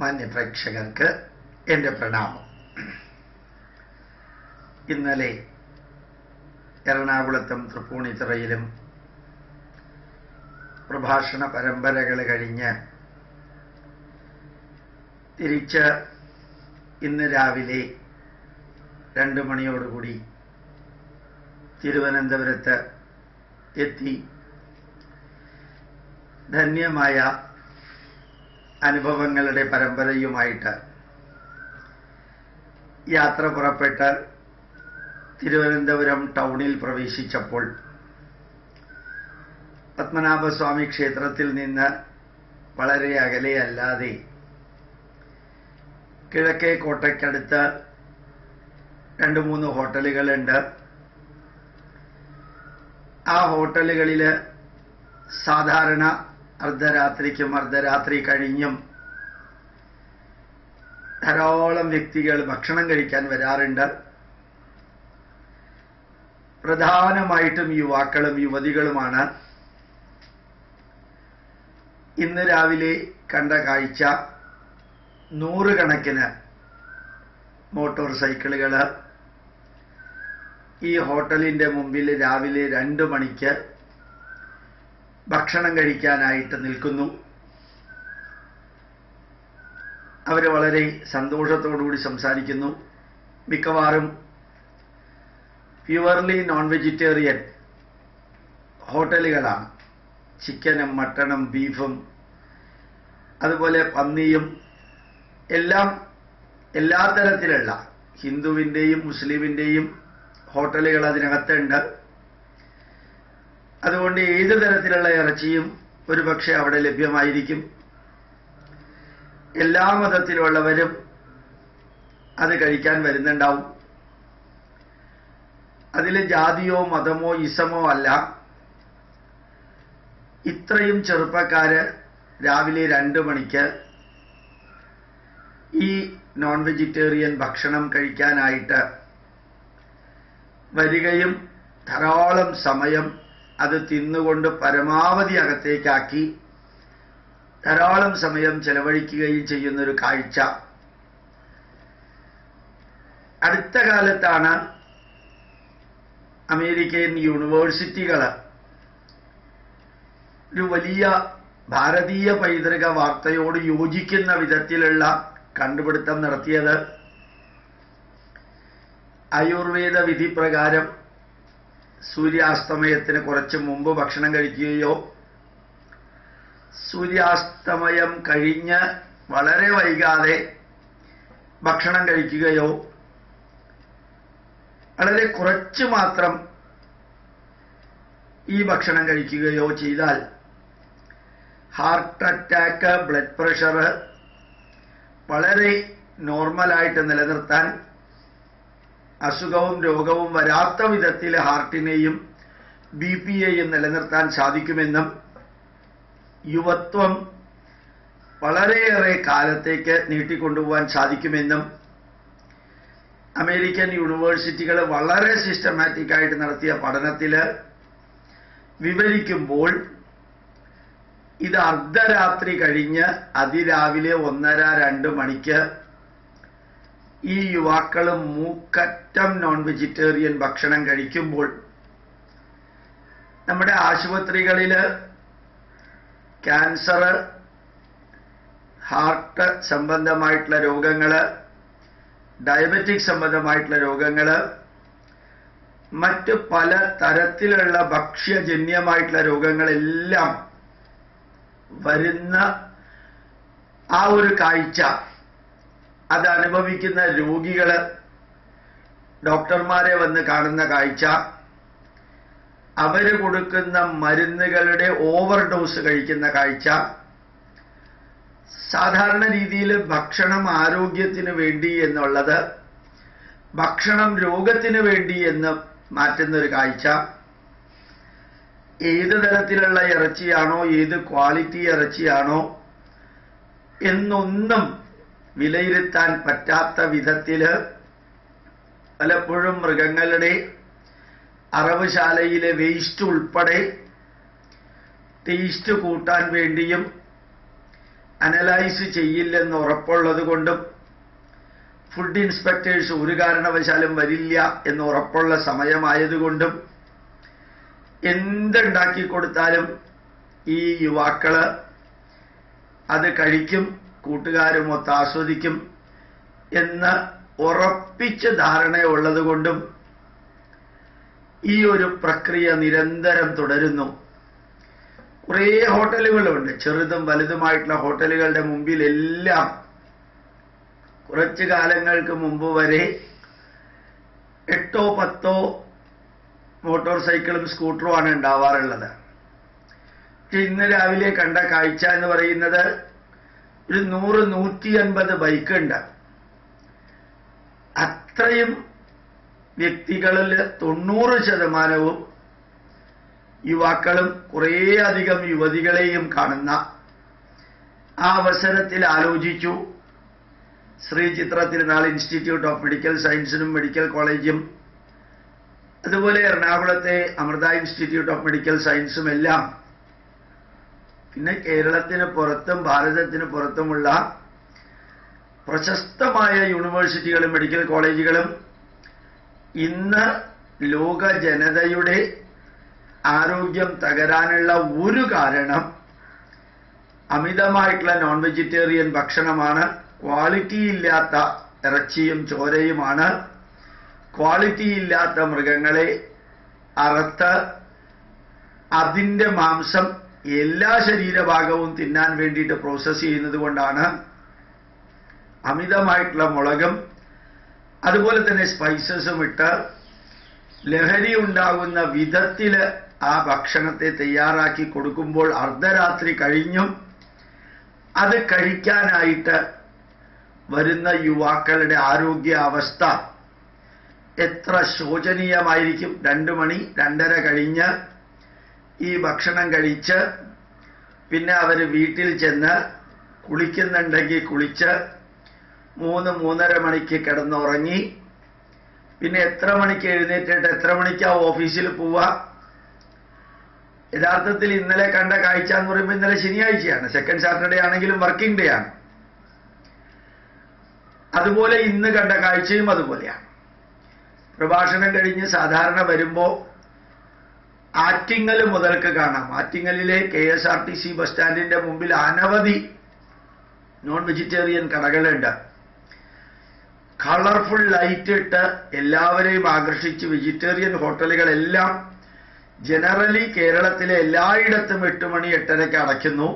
മാന്യപ്രേക്ഷകർക്ക് എന്റെ പ്രണാമം. ഇന്നലെ എറണാകുളത്തും തൃപ്പൂണിത്തുറയിലും പ്രഭാഷണ പരമ്പരകൾ കഴിഞ്ഞ് തിരിച്ച് ഇന്ന് രാവിലെ രണ്ട് മണിയോടുകൂടി തിരുവനന്തപുരത്ത് എത്തി ധന്യമായ അനുഭവങ്ങളുടെ പരമ്പരയുമായിട്ട് യാത്ര പുറപ്പെട്ട് തിരുവനന്തപുരം ടൗണിൽ പ്രവേശിച്ചപ്പോൾ പത്മനാഭസ്വാമി ക്ഷേത്രത്തിൽ നിന്ന് വളരെ അകലെയല്ലാതെ കിഴക്കേ കോട്ടയ്ക്കടുത്ത് രണ്ട് മൂന്ന് ഹോട്ടലുകളുണ്ട്. ആ ഹോട്ടലുകളിൽ സാധാരണ അർദ്ധരാത്രിക്കും അർദ്ധരാത്രി കഴിഞ്ഞും ധാരാളം വ്യക്തികൾ ഭക്ഷണം കഴിക്കാൻ വരാറുണ്ട്. പ്രധാനമായിട്ടും യുവാക്കളും യുവതികളുമാണ്. ഇന്ന് രാവിലെ കണ്ട കാഴ്ച നൂറുകണക്കിന് മോട്ടോർ സൈക്കിളുകൾ ഈ ഹോട്ടലിന്റെ മുമ്പിൽ രാവിലെ രണ്ട് മണിക്ക് ഭക്ഷണം കഴിക്കാനായിട്ട് നിൽക്കുന്നു. അവർ വളരെ സന്തോഷത്തോടുകൂടി സംസാരിക്കുന്നു. മിക്കവാറും പ്യുവർലി നോൺ വെജിറ്റേറിയൻ ഹോട്ടലുകളാണ്. ചിക്കനും മട്ടണും ബീഫും അതുപോലെ പന്നിയും എല്ലാം എല്ലാ തരത്തിലുള്ള ഹിന്ദുവിന്റെയും മുസ്ലിമിന്റെയും ഹോട്ടലുകൾ അതിനകത്തുണ്ട്. അതുകൊണ്ട് ഏത് തരത്തിലുള്ള ഇറച്ചിയും ഒരുപക്ഷെ അവിടെ ലഭ്യമായിരിക്കും. എല്ലാ മതത്തിലുള്ളവരും അത് കഴിക്കാൻ വരുന്നുണ്ടാവും. അതിൽ ജാതിയോ മതമോ ഇസമോ അല്ല. ഇത്രയും ചെറുപ്പക്കാര് രാവിലെ രണ്ട് മണിക്ക് ഈ നോൺ വെജിറ്റേറിയൻ ഭക്ഷണം കഴിക്കാനായിട്ട് വരികയും ധാരാളം സമയം അത് തിന്നുകൊണ്ട് പരമാവധി അകത്തേക്കാക്കി ധാരാളം സമയം ചെലവഴിക്കുകയും ചെയ്യുന്നൊരു കാഴ്ച. അടുത്ത കാലത്താണ് അമേരിക്കൻ യൂണിവേഴ്സിറ്റികൾ ഒരു വലിയ ഭാരതീയ പൈതൃക വാർത്തയോട് യോജിക്കുന്ന വിധത്തിലുള്ള കണ്ടുപിടുത്തം നടത്തിയത്. ആയുർവേദ വിധി പ്രകാരം സൂര്യാസ്തമയത്തിന് കുറച്ച് മുമ്പ് ഭക്ഷണം കഴിക്കുകയോ സൂര്യാസ്തമയം കഴിഞ്ഞ് വളരെ വൈകാതെ ഭക്ഷണം കഴിക്കുകയോ വളരെ കുറച്ച് മാത്രം ഈ ഭക്ഷണം കഴിക്കുകയോ ചെയ്താൽ ഹാർട്ട് അറ്റാക്ക് ബ്ലഡ് പ്രഷർ വളരെ നോർമലായിട്ട് നിലനിർത്താൻ അസുഖവും രോഗവും വരാത്ത വിധത്തിൽ ഹാർട്ടിനെയും ബി പിയെയും നിലനിർത്താൻ സാധിക്കുമെന്നും യുവത്വം വളരെയേറെ കാലത്തേക്ക് നീട്ടിക്കൊണ്ടുപോകാൻ സാധിക്കുമെന്നും അമേരിക്കൻ യൂണിവേഴ്സിറ്റികൾ വളരെ സിസ്റ്റമാറ്റിക് ആയിട്ട് നടത്തിയ പഠനത്തിൽ വിവരിക്കുമ്പോൾ ഇത് അർദ്ധരാത്രി കഴിഞ്ഞ് അതിരാവിലെ ഒന്നര രണ്ട് മണിക്ക് ഈ യുവാക്കൾ മൂക്കറ്റം നോൺ വെജിറ്റേറിയൻ ഭക്ഷണം കഴിക്കുമ്പോൾ നമ്മുടെ ആശുപത്രികളിൽ ക്യാൻസർ ഹാർട്ട് സംബന്ധമായിട്ടുള്ള രോഗങ്ങൾ ഡയബറ്റിക് സംബന്ധമായിട്ടുള്ള രോഗങ്ങൾ മറ്റ് പല തരത്തിലുള്ള ഭക്ഷ്യജന്യമായിട്ടുള്ള രോഗങ്ങളെല്ലാം വരുന്ന ആ ഒരു കാഴ്ച അത് അനുഭവിക്കുന്ന രോഗികൾ ഡോക്ടർമാരെ വന്ന് കാണുന്ന കാഴ്ച. അവർ കൊടുക്കുന്ന മരുന്നുകളുടെ ഓവർ ഡോസ് കഴിക്കുന്ന കാഴ്ച. സാധാരണ രീതിയിൽ ഭക്ഷണം ആരോഗ്യത്തിന് വേണ്ടി എന്നുള്ളത് ഭക്ഷണം രോഗത്തിന് വേണ്ടി എന്ന് മാറ്റുന്നൊരു കാഴ്ച. ഏത് തരത്തിലുള്ള ഇറച്ചിയാണോ ഏത് ക്വാളിറ്റി ഇറച്ചിയാണോ എന്നൊന്നും വിലയിരുത്താൻ പറ്റാത്ത വിധത്തിൽ പലപ്പോഴും മൃഗങ്ങളുടെ അറവുശാലയിലെ വേസ്റ്റ് ഉൾപ്പെടെ ടേസ്റ്റ് കൂട്ടാൻ വേണ്ടിയും അനലൈസ് ചെയ്യില്ലെന്ന് ഉറപ്പുള്ളത് കൊണ്ടും ഫുഡ് ഇൻസ്പെക്ടേഴ്സ് ഒരു കാരണവശാലും വരില്ല എന്ന് ഉറപ്പുള്ള സമയമായതുകൊണ്ടും എന്തുണ്ടാക്കി കൊടുത്താലും ഈ യുവാക്കൾ അത് കഴിക്കും. കൂട്ടുകാരുമൊത്ത് ആസ്വദിക്കും എന്ന് ഉറപ്പിച്ച ധാരണയുള്ളത് കൊണ്ടും ഈ ഒരു പ്രക്രിയ നിരന്തരം തുടരുന്നു. കുറേ ഹോട്ടലുകളുണ്ട്. ചെറുതും വലുതുമായിട്ടുള്ള ഹോട്ടലുകളുടെ മുമ്പിലെല്ലാം കുറച്ച് കാലങ്ങൾക്ക് മുമ്പ് വരെ എട്ടോ പത്തോ മോട്ടോർ സൈക്കിളും സ്കൂട്ടറുമാണ് ഉണ്ടാവാറുള്ളത്. ഇന്ന് രാവിലെ കണ്ട കാഴ്ച എന്ന് പറയുന്നത് ഒരു നൂറ് നൂറ്റി അൻപത് ബൈക്ക് ഉണ്ട് അത്രയും വ്യക്തികളിൽ തൊണ്ണൂറ് ശതമാനവും യുവാക്കളും കുറേയധികം യുവതികളെയും കാണുന്ന ആ അവസരത്തിൽ ആലോചിച്ചു. Sree Chithra Thirunal institute of medical സയൻസിനും medical കോളേജും അതുപോലെ എറണാകുളത്തെ അമൃത ഇൻസ്റ്റിറ്റ്യൂട്ട് ഓഫ് മെഡിക്കൽ സയൻസും എല്ലാം പിന്നെ കേരളത്തിന് പുറത്തും ഭാരതത്തിന് പുറത്തുമുള്ള പ്രശസ്തമായ യൂണിവേഴ്സിറ്റികളും മെഡിക്കൽ കോളേജുകളും ഇന്ന് ലോക ജനതയുടെ ആരോഗ്യം തകരാനുള്ള ഒരു കാരണം അമിതമായിട്ടുള്ള നോൺ വെജിറ്റേറിയൻ ഭക്ഷണമാണ്. ക്വാളിറ്റി ഇല്ലാത്ത ഇറച്ചിയും ചോരയുമാണ്. ക്വാളിറ്റി ഇല്ലാത്ത മൃഗങ്ങളെ അറുത്ത് അതിന്റെ മാംസം എല്ലാ ശരീരഭാഗവും തിന്നാൻ വേണ്ടിയിട്ട് പ്രോസസ്സ് ചെയ്യുന്നത് കൊണ്ടാണ് അമിതമായിട്ടുള്ള മുളകും അതുപോലെ തന്നെ സ്പൈസസും ഇട്ട് ലഹരി ഉണ്ടാകുന്ന വിധത്തിൽ ആ ഭക്ഷണത്തെ തയ്യാറാക്കി കൊടുക്കുമ്പോൾ അർദ്ധരാത്രി കഴിഞ്ഞും. അത് കഴിക്കാനായിട്ട് വരുന്ന യുവാക്കളുടെ ആരോഗ്യ അവസ്ഥ എത്ര ശോചനീയമായിരിക്കും. രണ്ടു മണി രണ്ടര കഴിഞ്ഞ് ഈ ഭക്ഷണം കഴിച്ച് പിന്നെ അവർ വീട്ടിൽ ചെന്ന് കുളിക്കുന്നുണ്ടെങ്കിൽ കുളിച്ച് മൂന്ന് മൂന്നര മണിക്ക് കിടന്നുറങ്ങി. പിന്നെ എത്ര മണിക്ക് എഴുന്നേറ്റിട്ട് എത്ര മണിക്കാ ഓഫീസിൽ പോവുക യഥാർത്ഥത്തിൽ ഇന്നലെ കണ്ട കാഴ്ച എന്ന് പറയുമ്പോൾ ഇന്നലെ ശനിയാഴ്ചയാണ്. സെക്കൻഡ് സാറ്റർഡേ ആണെങ്കിലും വർക്കിംഗ് ഡേ ആണ്. അതുപോലെ ഇന്ന് കണ്ട കാഴ്ചയും അതുപോലെയാണ്. പ്രഭാഷണം കഴിഞ്ഞ് സാധാരണ വരുമ്പോൾ ആറ്റിങ്ങൽ മുതൽക്ക് കാണാം. ആറ്റിങ്ങലിലെ K S R T C bus സ്റ്റാൻഡിന്റെ മുമ്പിൽ അനവധി നോൺ വെജിറ്റേറിയൻ കടകളുണ്ട്. കളർഫുൾ ലൈറ്റ് ഇട്ട് എല്ലാവരെയും ആകർഷിച്ച് വെജിറ്റേറിയൻ ഹോട്ടലുകളെല്ലാം ജനറലി കേരളത്തിലെ എല്ലായിടത്തും എട്ട് മണി എട്ടരയ്ക്ക് അടയ്ക്കുന്നു.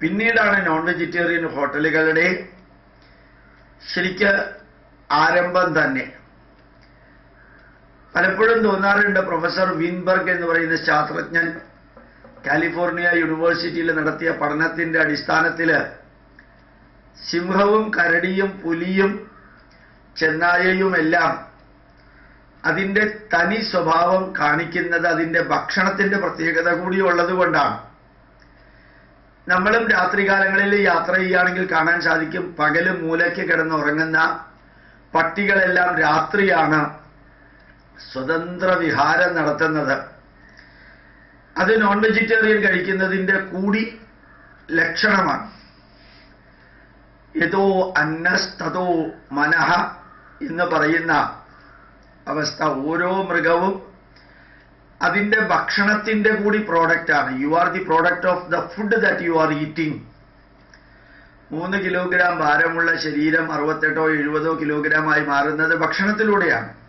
പിന്നീടാണ് നോൺ വെജിറ്റേറിയൻ ഹോട്ടലുകളുടെ ശരിക്ക് ആരംഭം തന്നെ. പലപ്പോഴും തോന്നാറുണ്ട് പ്രൊഫസർ വീൻബർഗ് എന്ന് പറയുന്ന ശാസ്ത്രജ്ഞൻ. കാലിഫോർണിയ യൂണിവേഴ്സിറ്റിയിൽ നടത്തിയ പഠനത്തിന്റെ അടിസ്ഥാനത്തിൽ സിംഹവും കരടിയും പുലിയും ചെന്നായയും എല്ലാം അതിന്റെ തനി സ്വഭാവം കാണിക്കുന്നത് അതിന്റെ ഭക്ഷണത്തിന്റെ പ്രത്യേകത കൂടി ഉള്ളതുകൊണ്ടാണ്. നമ്മളും രാത്രികാലങ്ങളിൽ യാത്ര ചെയ്യുകയാണെങ്കിൽ കാണാൻ സാധിക്കും. പകൽ മൂലയ്ക്ക് കിടന്നുറങ്ങുന്ന പട്ടികളെല്ലാം രാത്രിയാണ് സ്വതന്ത്ര വിഹാരം നടത്തുന്നത്. അത് നോൺ വെജിറ്റേറിയൻ കഴിക്കുന്നതിന്റെ കൂടി ലക്ഷണമാണ്. യഥോ അന്നസ്തതോ മനഃ എന്ന് പറയുന്ന അവസ്ഥ. ഓരോ മൃഗവും അതിന്റെ ഭക്ഷണത്തിന്റെ കൂടി പ്രോഡക്റ്റ് ആണ്. You are the product of the food that you are eating മൂന്ന് കിലോഗ്രാം ഭാരമുള്ള ശരീരം അറുപത്തെട്ടോ എഴുപതോ കിലോഗ്രാമായി മാറുന്നത് ഭക്ഷണത്തിലൂടെയാണ്.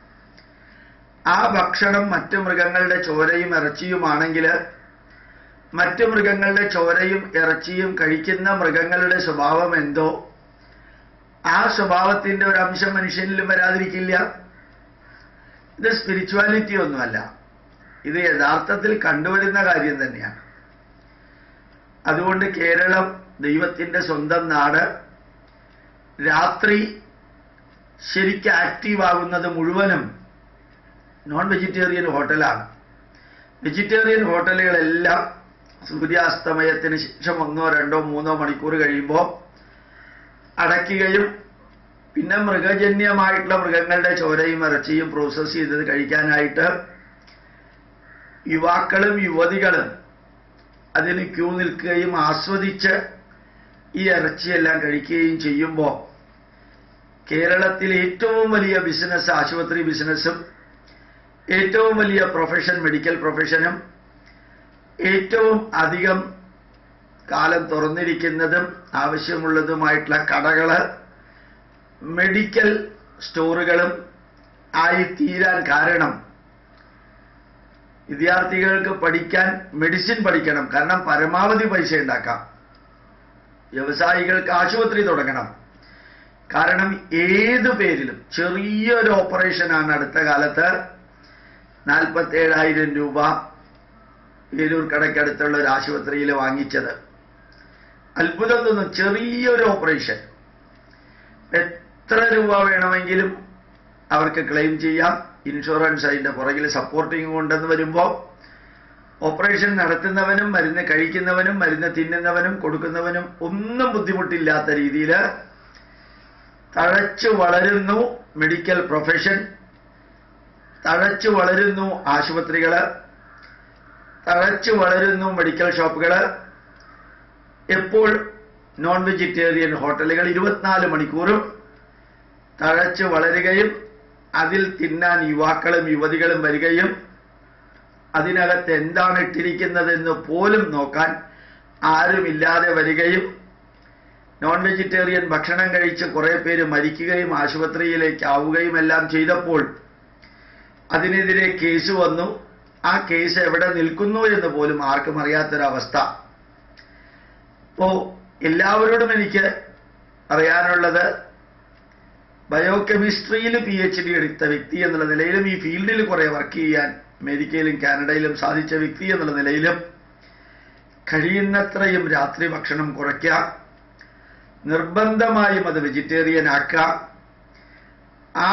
ആ ഭക്ഷണം മറ്റു മൃഗങ്ങളുടെ ചോരയും ഇറച്ചിയുമാണെങ്കിൽ മറ്റു മൃഗങ്ങളുടെ ചോരയും ഇറച്ചിയും കഴിക്കുന്ന മൃഗങ്ങളുടെ സ്വഭാവം എന്തോ? ആ സ്വഭാവത്തിന്റെ ഒരു അംശം മനുഷ്യനിലും വരാതിരിക്കില്ല. ഇത് സ്പിരിച്വാലിറ്റി ഒന്നുമല്ല. ഇത് യഥാർത്ഥത്തിൽ കണ്ടുവരുന്ന കാര്യം തന്നെയാണ്. അതുകൊണ്ട് കേരളം ദൈവത്തിന്റെ സ്വന്തം നാട്. രാത്രി ശരിക്ക് ആക്റ്റീവ് ആകുന്നത് മുഴുവനും നോൺ വെജിറ്റേറിയൻ ഹോട്ടലാണ്. വെജിറ്റേറിയൻ ഹോട്ടലുകളെല്ലാം സൂര്യാസ്തമയത്തിന് ശേഷം ഒന്നോ രണ്ടോ മൂന്നോ മണിക്കൂർ കഴിയുമ്പോൾ അടയ്ക്കുകയും പിന്നെ മൃഗജന്യമായിട്ടുള്ള മൃഗങ്ങളുടെ ചോരയും ഇറച്ചിയും പ്രോസസ്സ് ചെയ്തത് കഴിക്കാനായിട്ട് യുവാക്കളും യുവതികളും അതിന് ക്യൂ നിൽക്കുകയും ആസ്വദിച്ച് ഈ ഇറച്ചിയെല്ലാം കഴിക്കുകയും ചെയ്യുമ്പോൾ കേരളത്തിൽ ഏറ്റവും വലിയ ബിസിനസ് ആശുപത്രി ബിസിനസ്സും ഏറ്റവും വലിയ പ്രൊഫഷൻ മെഡിക്കൽ പ്രൊഫഷനും ഏറ്റവും അധികം കാലം തുറന്നിരിക്കുന്നതും ആവശ്യമുള്ളതുമായിട്ടുള്ള കടകൾ മെഡിക്കൽ സ്റ്റോറുകളും ആയി തീരാൻ കാരണം വിദ്യാർത്ഥികൾക്ക് പഠിക്കാൻ മെഡിസിൻ പഠിക്കണം. കാരണം പരമാവധി പൈസ ഉണ്ടാക്കാം. വ്യവസായികൾക്ക് ആശുപത്രി തുടങ്ങണം. കാരണം ഏതു പേരിലും ചെറിയൊരു ഓപ്പറേഷനാണ് അടുത്ത കാലത്ത് നാൽപ്പത്തേഴായിരം രൂപ ഏരൂർ കടയ്ക്കടുത്തുള്ള ഒരു ആശുപത്രിയിൽ വാങ്ങിച്ചത്. അത്ഭുതം തോന്നും ചെറിയൊരു ഓപ്പറേഷൻ. എത്ര രൂപ വേണമെങ്കിലും അവർക്ക് ക്ലെയിം ചെയ്യാം. ഇൻഷുറൻസ് അതിന്റെ പുറകിൽ സപ്പോർട്ടിങ് ഉണ്ടെന്ന് വരുമ്പോൾ ഓപ്പറേഷൻ നടത്തുന്നവനും മരുന്ന് കഴിക്കുന്നവനും മരുന്ന് തിന്നുന്നവനും കൊടുക്കുന്നവനും ഒന്നും ബുദ്ധിമുട്ടില്ലാത്ത രീതിയിൽ തഴച്ചു വളരുന്നു മെഡിക്കൽ പ്രൊഫഷൻ. തഴച്ചു വളരുന്നു ആശുപത്രികൾ തഴച്ചു വളരുന്നു മെഡിക്കൽ ഷോപ്പുകൾ എപ്പോൾ നോൺ വെജിറ്റേറിയൻ ഹോട്ടലുകൾ ഇരുപത്തിനാല് മണിക്കൂറും തഴച്ചു വളരുകയും അതിൽ തിന്നാൻ യുവാക്കളും യുവതികളും വരികയും അതിനകത്ത് എന്താണ് ഇട്ടിരിക്കുന്നതെന്ന് പോലും നോക്കാൻ ആരുമില്ലാതെ വരികയും നോൺ വെജിറ്റേറിയൻ ഭക്ഷണം കഴിച്ച് കുറേ പേര് മരിക്കുകയും ആശുപത്രിയിലേക്ക് ആവുകയും എല്ലാം ചെയ്തപ്പോൾ അതിനെതിരെ കേസ് വന്നു. ആ കേസ് എവിടെ നിൽക്കുന്നു എന്ന് പോലും ആർക്കും അറിയാത്തൊരവസ്ഥ. ഇപ്പോ എല്ലാവരോടും എനിക്ക് അറിയാനുള്ളത് ബയോകെമിസ്ട്രിയിൽ പി എച്ച് ഡി എടുത്ത വ്യക്തി എന്നുള്ള നിലയിലും ഈ ഫീൽഡിൽ കുറെ വർക്ക് ചെയ്യാൻ അമേരിക്കയിലും കാനഡയിലും സാധിച്ച വ്യക്തി എന്നുള്ള നിലയിലും കഴിയുന്നത്രയും രാത്രി ഭക്ഷണം കുറയ്ക്കുക. നിർബന്ധമായും അത് വെജിറ്റേറിയൻ ആക്കുക. ആ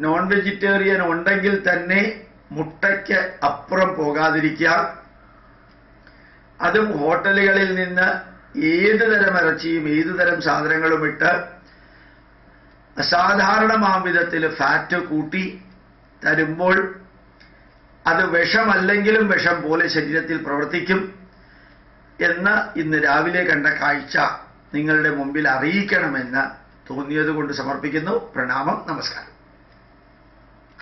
നോൺ വെജിറ്റേറിയൻ ഉണ്ടെങ്കിൽ തന്നെ മുട്ടയ്ക്ക് അപ്പുറം പോകാതിരിക്കുക. അതും ഹോട്ടലുകളിൽ നിന്ന് ഏത് തരം ഇറച്ചിയും ഏത് തരം സാധനങ്ങളും ഇട്ട് അസാധാരണമാം വിധത്തിൽ ഫാറ്റ് കൂട്ടി തരുമ്പോൾ അത് വിഷമല്ലെങ്കിലും വിഷം പോലെ ശരീരത്തിൽ പ്രവർത്തിക്കും എന്ന് ഇന്ന് രാവിലെ കണ്ട കാഴ്ച നിങ്ങളുടെ മുമ്പിൽ അറിയിക്കണമെന്ന് തോന്നിയതുകൊണ്ട് സമർപ്പിക്കുന്നു. പ്രണാമം. നമസ്കാരം.